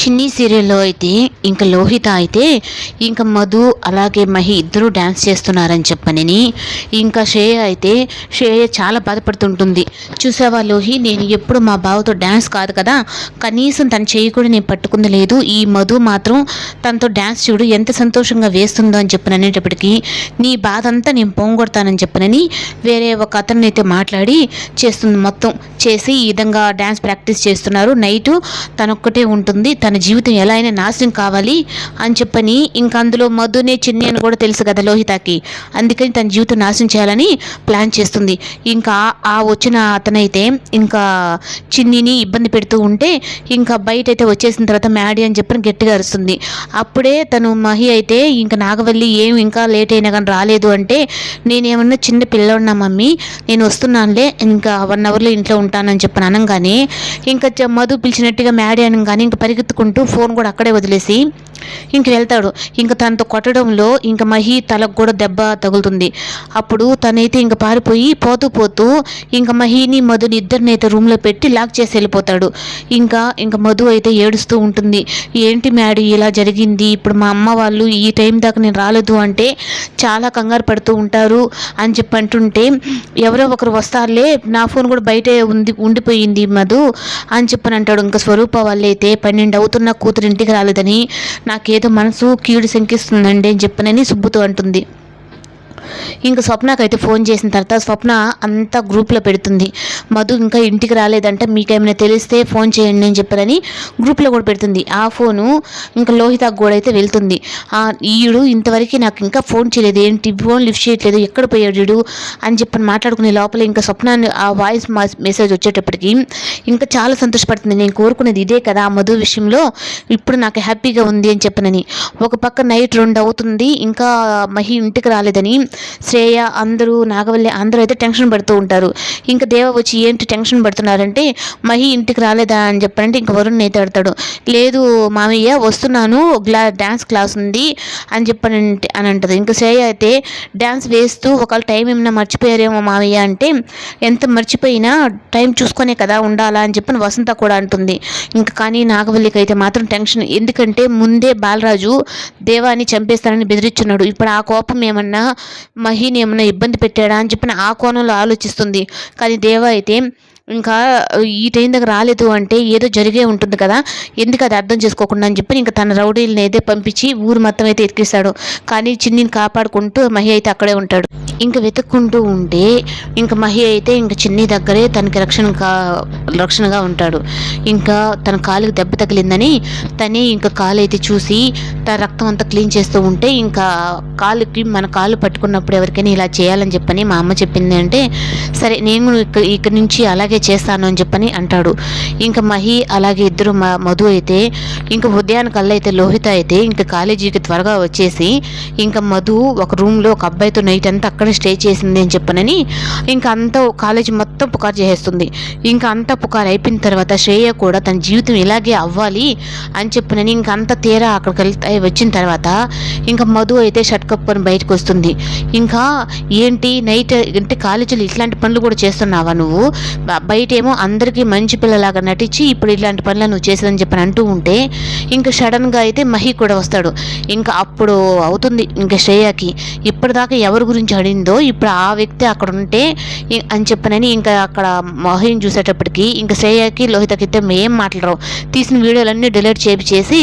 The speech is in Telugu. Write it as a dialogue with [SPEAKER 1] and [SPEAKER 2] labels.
[SPEAKER 1] చిన్ని సీరియల్లో అయితే ఇంకా లోహిత అయితే ఇంకా మధు అలాగే మహి ఇద్దరు డ్యాన్స్ చేస్తున్నారని చెప్పనని ఇంకా శ్రేయ అయితే శ్రేయ చాలా బాధపడుతుంటుంది. చూసావా లోహి నేను ఎప్పుడు మా బావతో డ్యాన్స్ కాదు కదా కనీసం తన చేయి కూడా నేను పట్టుకుంది లేదు. ఈ మధు మాత్రం తనతో డ్యాన్స్ చూడు ఎంత సంతోషంగా వేస్తుందో అని చెప్పిన అనేటప్పటికీ నీ బాధ అంతా నేను పొంగొడతానని చెప్పనని వేరే ఒక అతన్ని అయితే మాట్లాడి చేస్తుంది మొత్తం. చేసి ఈ విధంగా డ్యాన్స్ ప్రాక్టీస్ చేస్తున్నారు. నైట్ తనొక్కటే ఉంటుంది. తన జీవితం ఎలా అయినా నాశనం కావాలి అని చెప్పని ఇంకా అందులో మధునే చిన్ని అని కూడా తెలుసు కదా లోహితకి. అందుకని తన జీవితం నాశనం చేయాలని ప్లాన్ చేస్తుంది. ఇంకా ఆ వచ్చిన అతనైతే ఇంకా చిన్నిని ఇబ్బంది పెడుతూ ఉంటే ఇంకా బయట అయితే వచ్చేసిన తర్వాత మ్యాడీ అని చెప్పని గట్టిగా అరుస్తుంది. అప్పుడే తను మహి అయితే ఇంకా నాగవల్లి ఏం ఇంకా లేట్ అయినా కానీ రాలేదు అంటే నేనేమన్నా చిన్న పిల్లవున్నా మమ్మీ? నేను వస్తున్నానులే ఇంకా వన్ అవర్లో ఇంట్లో ఉంటానని చెప్పని అనగానే ఇంకా మధు పిలిచినట్టుగా మ్యాడీ అనగానే ఇంకా ఎత్తుకుంటూ ఫోన్ కూడా అక్కడే వదిలేసి ఇంక వెళ్తాడు. ఇంకా తనతో కొట్టడంలో ఇంకా మహి తలకు కూడా దెబ్బ తగులుతుంది. అప్పుడు తనైతే ఇంకా పారిపోయి పోతూ పోతూ ఇంకా మహిని మధుని ఇద్దరిని అయితే రూమ్లో పెట్టి లాక్ చేసి వెళ్ళిపోతాడు. ఇంకా ఇంకా మధు అయితే ఏడుస్తూ ఉంటుంది. ఏంటి మ్యాడీ ఇలా జరిగింది? ఇప్పుడు మా అమ్మ వాళ్ళు ఈ టైం దాకా నేను రాలేదు అంటే చాలా కంగారు పడుతూ ఉంటారు అని చెప్పి అంటుంటే ఎవరో ఒకరు వస్తారులే నా ఫోన్ కూడా బయటే ఉంది ఉండిపోయింది మధు అని చెప్పని అంటాడు. ఇంకా స్వరూప వాళ్ళైతే పన్నెండు చదువుతున్న కూతురు ఇంటికి రాలేదని నాకేదో మనసు కీడు శంకిస్తుందండి అని చెప్పనని సుబ్బుతో అంటుంది. ఇంకా స్వప్నకైతే ఫోన్ చేసిన తర్వాత స్వప్న అంతా గ్రూప్లో పెడుతుంది. మధు ఇంకా ఇంటికి రాలేదంటే మీకేమైనా తెలిస్తే ఫోన్ చేయండి అని చెప్పారని గ్రూప్లో కూడా పెడుతుంది. ఆ ఫోను ఇంకా లోహితకు కూడా అయితే వెళ్తుంది. ఆ ఈడు ఇంతవరకు నాకు ఇంకా ఫోన్ చేయలేదు ఏంటి ఫోన్ లిఫ్ట్ చేయట్లేదు ఎక్కడ పోయాడు ఈడు అని చెప్పని మాట్లాడుకునే లోపల ఇంకా స్వప్న ఆ వాయిస్ మెసేజ్ వచ్చేటప్పటికి ఇంకా చాలా సంతోషపడుతుంది. నేను కోరుకునేది ఇదే కదా ఆ మధు విషయంలో ఇప్పుడు నాకు హ్యాపీగా ఉంది అని చెప్పనని. ఒక పక్క నైట్ రెండు అవుతుంది ఇంకా మహి ఇంటికి రాలేదని శ్రేయ అందరూ నాగవల్లి అందరూ అయితే టెన్షన్ పడుతూ ఉంటారు. ఇంకా దేవ వచ్చి ఏంటి టెన్షన్ పడుతున్నారంటే మహి ఇంటికి రాలేదా అని చెప్పారంటే ఇంకా వరుణ్ అయితే అడతాడు లేదు మామయ్య వస్తున్నాను గ్లా డ్యాన్స్ క్లాస్ ఉంది అని చెప్పానంటే అని అంటది. ఇంకా శ్రేయ అయితే డ్యాన్స్ వేస్తూ ఒకవేళ టైం ఏమైనా మర్చిపోయారేమో మామయ్య అంటే ఎంత మర్చిపోయినా టైం చూసుకొనే కదా ఉండాలా అని చెప్పని వసంత కూడా అంటుంది. ఇంకా కానీ నాగవల్లికి అయితే మాత్రం టెన్షన్. ఎందుకంటే ముందే బాలరాజు దేవాన్ని చంపేస్తానని బెదిరించున్నాడు ఇప్పుడు ఆ కోపం ఏమన్నా మహిని ఏమైనా ఇబ్బంది పెట్టాడా అని చెప్పిన ఆ కోణంలో ఆలోచిస్తుంది. కానీ దేవ అయితే ఇంకా ఈ టైం దగ్గర రాలేదు అంటే ఏదో జరిగే ఉంటుంది కదా. ఎందుకు అది అర్థం చేసుకోకుండా అని చెప్పి ఇంకా తన రౌడీలను అయితే పంపించి ఊరు మొత్తం అయితే ఎక్కిస్తాడు కానీ చిన్నిని కాపాడుకుంటూ మహి అయితే అక్కడే ఉంటాడు. ఇంక వెతుక్కుంటూ ఉంటే ఇంకా మహి అయితే ఇంకా చిన్ని దగ్గరే తనకి రక్షణ కా రక్షణగా ఉంటాడు. ఇంకా తన కాలుకి దెబ్బ తగిలిందని తనే ఇంకా కాలు అయితే చూసి తన రక్తం అంతా క్లీన్ చేస్తూ ఉంటే ఇంకా కాలుకి మన కాలు పట్టుకున్నప్పుడు ఎవరికైనా ఇలా చేయాలని చెప్పని మా అమ్మ చెప్పింది అంటే సరే నేను ఇక్కడ ఇక్కడి నుంచి అలాగే చేస్తాను అని చెప్పని అంటాడు. ఇంకా మహి అలాగే ఇద్దరు మ- మధు అయితే ఇంకా ఉదయానికల్లా అయితే లోహిత అయితే ఇంకా కాలేజీకి త్వరగా వచ్చేసి ఇంకా మధు ఒక రూమ్లో ఒక అబ్బాయితో నైట్ అంతా అక్కడ స్టే చేసింది అని చెప్పనని ఇంకా అంతా కాలేజీ మొత్తం పుకారు చేసేస్తుంది. ఇంకా అంతా పుకారు అయిపోయిన తర్వాత శ్రేయ కూడా తన జీవితం ఇలాగే అవ్వాలి అని చెప్పనని ఇంకా అంత తీరా అక్కడికి వెళ్తా వచ్చిన తర్వాత ఇంకా మధు అయితే షర్ట్ కప్పుకొని బయటకు వస్తుంది. ఇంకా ఏంటి నైట్ అంటే కాలేజీలో ఇట్లాంటి పనులు కూడా చేస్తున్నావా నువ్వు? బయటేమో అందరికీ మంచి పిల్లలాగా నటించి ఇప్పుడు ఇలాంటి పనులు నువ్వు చేసేదని చెప్పని అంటూ ఉంటే ఇంకా సడన్గా అయితే మహి కూడా వస్తాడు. ఇంకా అప్పుడు అవుతుంది ఇంకా శ్రేయకి. ఇప్పటిదాకా ఎవరి గురించి అడిగిందో ఇప్పుడు ఆ వ్యక్తి అక్కడ ఉంటే అని చెప్పనని ఇంకా అక్కడ మహిని చూసేటప్పటికి ఇంకా శ్రేయకి లోహితకి అయితే ఏం మాట్లాడరు. తీసిన వీడియోలన్నీ డిలీట్ చేపి చేసి